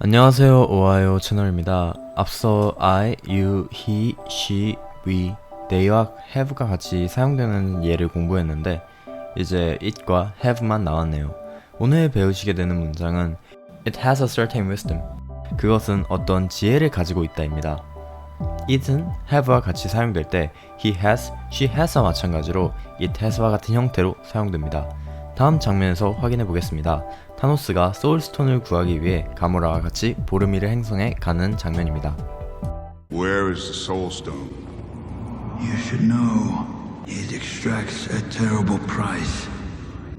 안녕하세요 오하요 채널입니다. 앞서 I, you, he, she, we, they와 have가 같이 사용되는 예를 공부했는데 이제 it과 have만 나왔네요. 오늘 배우시게 되는 문장은 It has a certain wisdom. 그것은 어떤 지혜를 가지고 있다입니다. it은 have와 같이 사용될 때 he has, she has와 마찬가지로 it has와 같은 형태로 사용됩니다. 다음 장면에서 확인해 보겠습니다. 타노스가 소울스톤을 구하기 위해 가모라와 같이 보르미를 행성에 가는 장면입니다. Where is the Soul Stone? You should know it extracts a terrible price.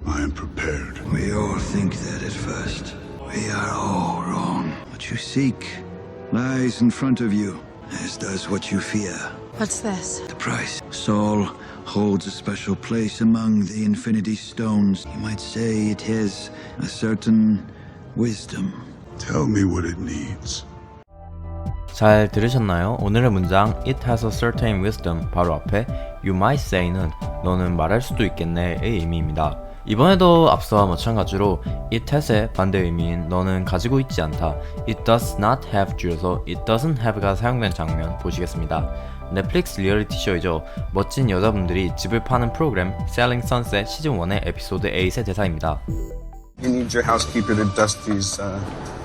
I am prepared. We all think that at first. We are all wrong. What you seek lies in front of you, as does what you fear. What's this? The price. Saul holds a special place among the Infinity Stones. You might say it has a certain wisdom. Tell me what it needs. 잘 들으셨나요? 오늘의 문장 It has a certain wisdom 바로 앞에 You might say는 너는 말할 수도 있겠네의 의미입니다. 이번에도 앞서와 마찬가지로 It has의 반대 의미인 너는 가지고 있지 않다 It does not have 줄여서 It doesn't have가 사용된 장면 보시겠습니다. 넷플릭스 리얼리티 쇼이죠. 멋진 여자분들이 집을 파는 프로그램 Selling Sunset 시즌 1의 에피소드 8의 대사입니다. You need your housekeeper to dust these. Uh,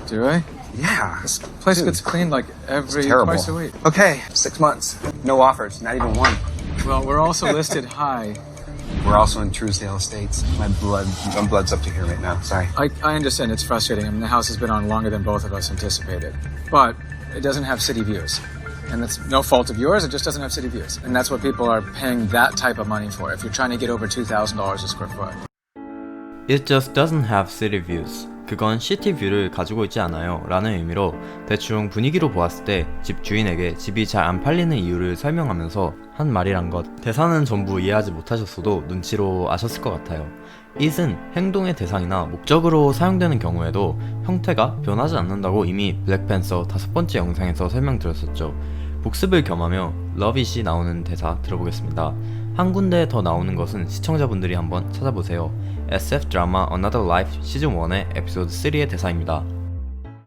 Do I? yeah, this Place dude, gets cleaned like every twice a week. Okay, six months, no offers, not even one. Well, we're also listed high. We're also in Truesdale Estates. My blood, my blood's up to here right now. Sorry. I, I understand it's frustrating. I mean, the house has been on longer than both of us anticipated. But it doesn't have city views. And it's no fault of yours, it just doesn't have city views. And that's what people are paying that type of money for if you're trying to get over $2,000 a square foot. It just doesn't have city views. 그건 시티 뷰를 가지고 있지 않아요. 라는 의미로 대충 분위기로 보았을 때 집 주인에게 집이 잘 안 팔리는 이유를 설명하면서 한 말이란 것. 대사는 전부 이해하지 못하셨어도 눈치로 아셨을 것 같아요. it은 행동의 대상이나 목적으로 사용되는 경우에도 형태가 변하지 않는다고 이미 블랙팬서 다섯 번째 영상에서 설명드렸었죠. 복습을 겸하며 it이 나오는 대사 들어보겠습니다. 한 군데 더 나오는 것은 시청자분들이 한번 찾아보세요. SF 드라마 Another Life 시즌 1의 에피소드 3의 대사입니다.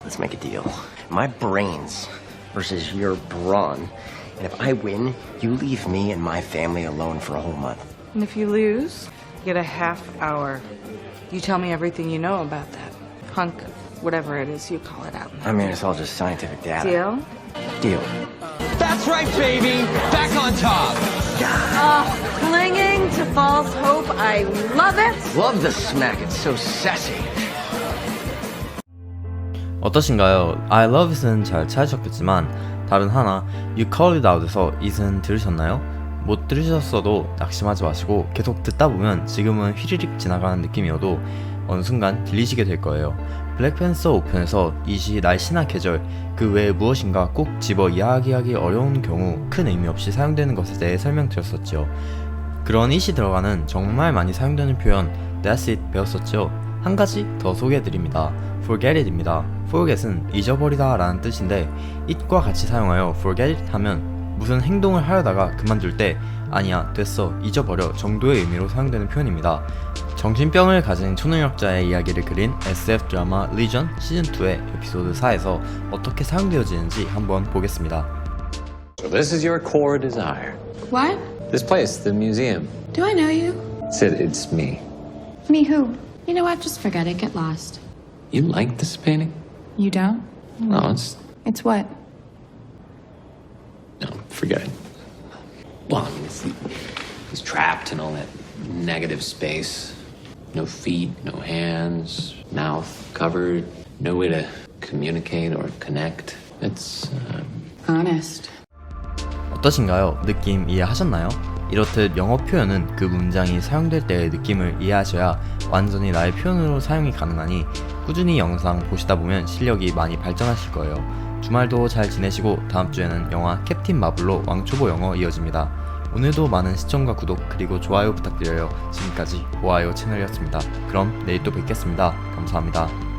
Let's make a deal. My brains versus your brawn. And if I win, you leave me and my family alone for a whole month. And if you lose, you get a half hour. You tell me everything you know about that hunk, whatever it is you call it out. I mean, it's all just scientific data. Deal? Deal. That's right, baby. Back on top. Oh, clinging to false hope. I love it. Love the smack. It's so sassy. 어떠신가요? I love it은 잘 찾으셨겠지만 다른 하나 You call it out에서 it은 들으셨나요? 못 들으셨어도 낙심하지 마시고 계속 듣다 보면 지금은 휘리릭 지나가는 느낌이어도 어느 순간 들리시게 될 거예요. 블랙팬서 5편에서 it이 날씨나 계절 그 외에 무엇인가 꼭 집어 이야기하기 어려운 경우 큰 의미 없이 사용되는 것에 대해 설명드렸었죠. 그런 it이 들어가는 정말 많이 사용되는 표현 That's it 배웠었죠. 한 가지 더 소개해드립니다. Forget it입니다. Forget은 잊어버리다 라는 뜻인데 it과 같이 사용하여 forget it 하면 무슨 행동을 하려다가 그만둘 때 아니야 됐어 잊어버려 정도의 의미로 사용되는 표현입니다. 정신병을 가진 초능력자의 이야기를 그린 SF 드라마 리전 시즌2의 에피소드 4에서 어떻게 사용되어지는지 한번 보겠습니다. So this is your core desire. What? This place, the museum. Do I know you? Sid, it's me. Me who? You know what? Just forget it. Get lost. You like this painting? You don't? No, it's It's what? no, forget it. Well, I mean, it's, it's trapped in all that negative space. No feet, no hands, mouth covered, no way to communicate or connect. It's um, Honest. 어떠신가요? 느낌 이해하셨나요? 이렇듯 영어 표현은 그 문장이 사용될 때의 느낌을 이해하셔야 완전히 나의 표현으로 사용이 가능하니 꾸준히 영상 보시다 보면 실력이 많이 발전하실 거예요. 주말도 잘 지내시고 다음 주에는 영화 캡틴 마블로 왕초보 영어 이어집니다. 오늘도 많은 시청과 구독 그리고 좋아요 부탁드려요. 지금까지 오하요 채널이었습니다. 그럼 내일 또 뵙겠습니다. 감사합니다.